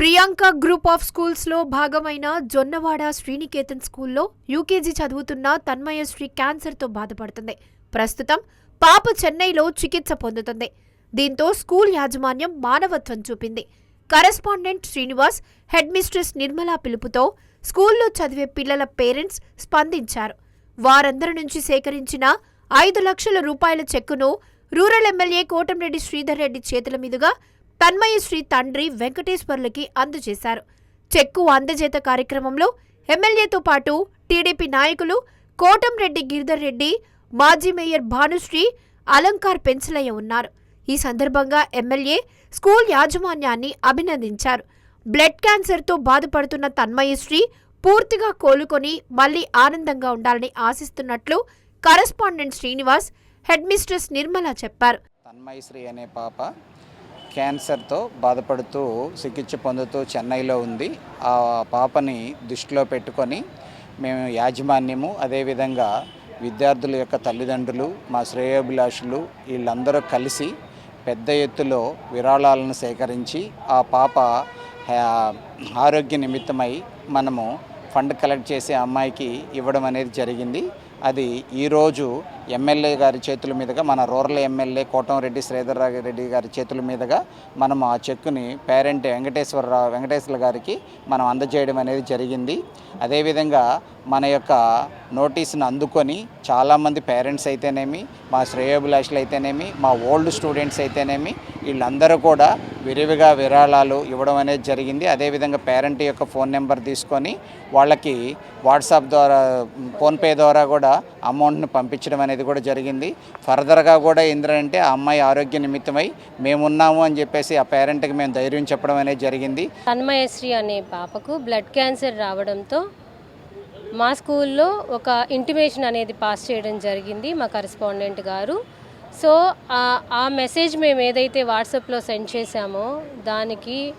Priyanka group of స్కూల్స్లో భాగమైన జొన్నవాడ శ్రీనికేతన్ స్కూల్లో యూకేజీ చదువుతున్న తన్మయశ్రీ క్యాన్సర్తో బాధపడుతుంది. ప్రస్తుతం పాప చెన్నైలో చికిత్స పొందుతుంది. దీంతో స్కూల్ యాజమాన్యం మానవత్వం చూపింది. Correspondent Srinivas head mistress Nirmala పిలుపుతో స్కూల్లో చదివే పిల్లల పేరెంట్స్ స్పందించారు. వారందరి నుంచి సేకరించిన ఐదు లక్షల రూపాయల చెక్కును rural M L A Kotamreddy Sridhar Reddy చేతుల మీదుగా తన్మయశ్రీ తండ్రి వెంకటేశ్వర్లకి అందజేశారు. చెక్కు అందజేత కార్యక్రమంలో ఎమ్మెల్యేతో పాటు టీడీపీ నాయకులు కోటంరెడ్డి గిరిధర్ రెడ్డి మాజీ మేయర్ భానుశ్రీ అలంకార్ పెన్సిలయ్య ఉన్నారు. ఈ సందర్భంగా ఎమ్మెల్యే స్కూల్ యాజమాన్యాన్ని అభినందించారు. బ్లడ్ క్యాన్సర్తో బాధపడుతున్న తన్మయశ్రీ పూర్తిగా కోలుకొని మళ్ళీ ఆనందంగా ఉండాలని ఆశిస్తున్నట్లు correspondent Srinivas head mistress Nirmala చెప్పారు. తన్మయశ్రీ అనే పాప క్యాన్సర్తో బాధపడుతూ చికిత్స పొందుతూ చెన్నైలో ఉంది. ఆ పాపని దృష్టిలో పెట్టుకొని మేము యాజమాన్యము అదేవిధంగా విద్యార్థుల యొక్క తల్లిదండ్రులు మా శ్రేయోభిలాషులు వీళ్ళందరూ కలిసి పెద్ద ఎత్తులో విరాళాలను సేకరించి ఆ పాప ఆరోగ్య నిమిత్తమై మనము ఫండ్ కలెక్ట్ చేసే అమ్మాయికి ఇవ్వడం అనేది జరిగింది. అది ఈరోజు ఎమ్మెల్యే గారి చేతుల మీదుగా మన rural M L A Kotamreddy Sridhar Reddy గారి చేతుల మీదుగా మనం ఆ చెక్కుని పేరెంట్ వెంకటేశ్వరరావు వెంకటేశ్వర గారికి మనం అందజేయడం అనేది జరిగింది. అదేవిధంగా మన యొక్క నోటీస్ని అందుకొని చాలామంది పేరెంట్స్ అయితేనేమి మా శ్రేయోభిలాషులు అయితేనేమి మా ఓల్డ్ స్టూడెంట్స్ అయితేనేమి వీళ్ళందరూ కూడా విరివిగా విరాళాలు ఇవ్వడం అనేది జరిగింది. అదేవిధంగా పేరెంట్ యొక్క ఫోన్ నెంబర్ తీసుకొని వాళ్ళకి వాట్సాప్ ద్వారా ఫోన్పే ద్వారా కూడా అమౌంట్ని పంపించడం అనేది కూడా జరిగింది. ఫర్దర్గా కూడా ఏంటంటే ఆ అమ్మాయి ఆరోగ్య నిమిత్తమై మేమున్నాము అని చెప్పేసి ఆ పేరెంట్కి మేము ధైర్యం చెప్పడం అనేది జరిగింది. తన్మయశ్రీ అనే పాపకు బ్లడ్ క్యాన్సర్ రావడంతో మా స్కూల్లో ఒక ఇంటిమేషన్ అనేది పాస్ చేయడం జరిగింది మా కరెస్పాండెంట్ గారు. సో ఆ- ఆ మెసేజ్ మేము ఏదైతే వాట్సాప్లో సెండ్ చేశామో దానికి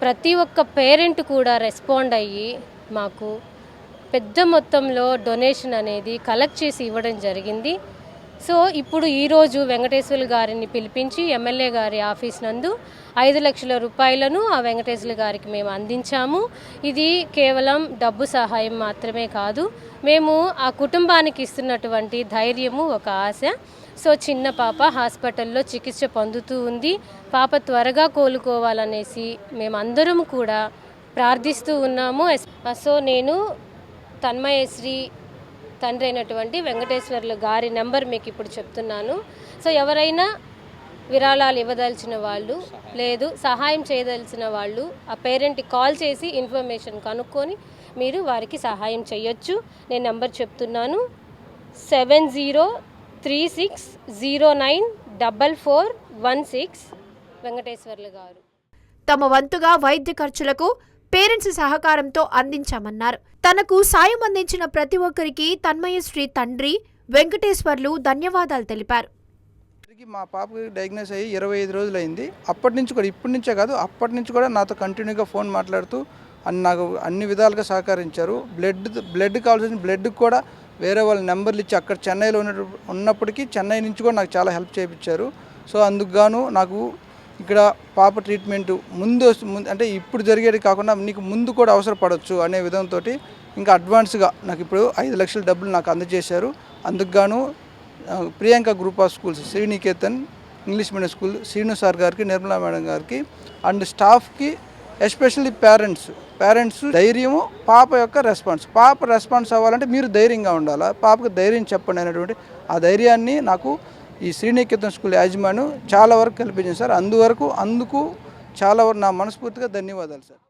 ప్రతి ఒక్క పేరెంట్ కూడా రెస్పాండ్ అయ్యి మాకు పెద్ద మొత్తంలో డొనేషన్ అనేది కలెక్ట్ చేసి ఇవ్వడం జరిగింది. సో ఇప్పుడు ఈరోజు వెంకటేశ్వర గారిని పిలిపించి ఎమ్మెల్యే గారి ఆఫీస్ నందు ఐదు లక్షల రూపాయలను ఆ వెంకటేశ్వర గారికి మేము అందించాము. ఇది కేవలం డబ్బు సహాయం మాత్రమే కాదు మేము ఆ కుటుంబానికి ఇస్తున్నటువంటి ధైర్యము ఒక ఆశ. సో చిన్న పాప హాస్పిటల్లో చికిత్స పొందుతూ ఉంది. పాప త్వరగా కోలుకోవాలనేసి మేమందరం కూడా ప్రార్థిస్తూ ఉన్నాము. సో నేను తన్మయశ్రీ తండ్రి అయినటువంటి వెంకటేశ్వర్లు గారి నెంబర్ మీకు ఇప్పుడు చెప్తున్నాను. సో ఎవరైనా విరాళాలు ఇవ్వదలిచిన వాళ్ళు లేదు సహాయం చేయదలిచిన వాళ్ళు ఆ పేరెంట్కి కాల్ చేసి ఇన్ఫర్మేషన్ కనుక్కొని మీరు వారికి సహాయం చేయొచ్చు. నేను నెంబర్ చెప్తున్నాను. Seven zero three six zero nine double four one six. Venkateswarlu గారు. తమ వంతుగా వైద్య ఖర్చులకు పేరెంట్స్ సహకారంతో అందించామన్నారు. తనకు సాయం అందించిన ప్రతి ఒక్కరికి తన్మయశ్రీ తండ్రి వెంకటేశ్వర్లు ధన్యవాదాలు తెలిపారు. మా పాపకి డయాగ్నోస్ అయ్యి ఇరవై ఐదు రోజులు అయింది అప్పటి నుంచి కూడా ఇప్పటి నుంచే కాదు అప్పటి నుంచి కూడా నాతో కంటిన్యూగా ఫోన్ మాట్లాడుతూ అన్ని నాకు అన్ని విధాలుగా సహకరించారు. బ్లడ్ బ్లడ్ కావాల్సిన బ్లడ్కి కూడా వేరే వాళ్ళ నెంబర్లు ఇచ్చి అక్కడ చెన్నైలో ఉన్న ఉన్నప్పటికీ చెన్నై నుంచి కూడా నాకు చాలా హెల్ప్ చేయించారు. సో అందుకు గాను నాకు ఇక్కడ పాప ట్రీట్మెంట్ ముందు వస్తు- ముందు అంటే ఇప్పుడు జరిగేది కాకుండా నీకు ముందు కూడా అవసరపడవచ్చు అనే విధంతో ఇంకా అడ్వాన్స్గా నాకు ఇప్పుడు ఐదు లక్షల డబ్బులు నాకు అందజేశారు. అందుకు గాను Priyanka group of schools Sreeniketan English medium school Srinu sir గారికి నిర్మలా మేడం గారికి అండ్ స్టాఫ్కి ఎస్పెషల్లీ పేరెంట్స్ పేరెంట్స్ ధైర్యము పాప యొక్క రెస్పాన్స్. పాప రెస్పాన్స్ అవ్వాలంటే మీరు ధైర్యంగా ఉండాలి? పాపకు ధైర్యం చెప్పండి అనేటువంటి ఆ ధైర్యాన్ని నాకు ఈ శ్రీనికేతన్ స్కూల్ యాజమాన్యం చాలా వరకు కల్పించింది సార్. అందువరకు అందుకు చాలా వరకు నా మనస్ఫూర్తిగా ధన్యవాదాలు సార్.